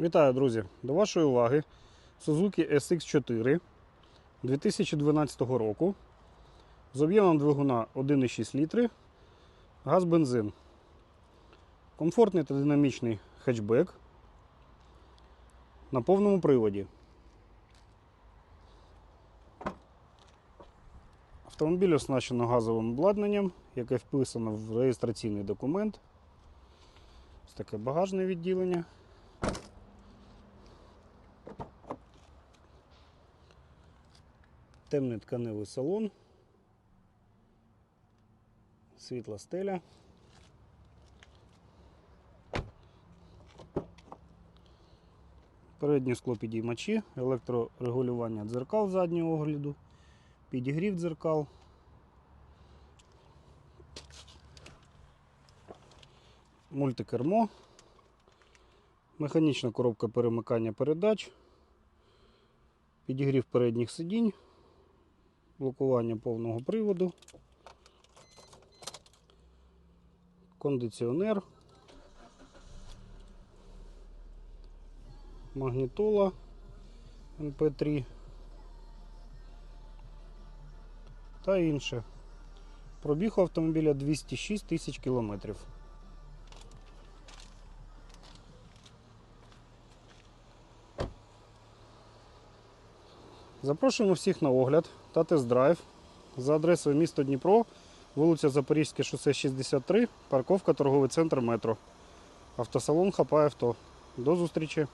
Вітаю, друзі! До вашої уваги Suzuki SX4 2012 року з об'ємом двигуна 1,6 літри, газ-бензин. Комфортний та динамічний хетчбек на повному приводі. Автомобіль оснащено газовим обладнанням, яке вписано в реєстраційний документ. Ось таке багажне відділення. Темний тканевий салон, світла стеля. Передні склопідіймачі, електрорегулювання дзеркал заднього огляду, підігрів дзеркал. Мультикермо, механічна коробка перемикання передач, підігрів передніх сидінь, блокування повного приводу, кондиціонер, магнітола MP3 та інше. Пробіг автомобіля 206 тисяч кілометрів. Запрошуємо всіх на огляд та тест-драйв за адресою місто Дніпро, вулиця Запорізьке шосе 63, парковка торговий центр метро. Автосалон Хапай авто. До зустрічі!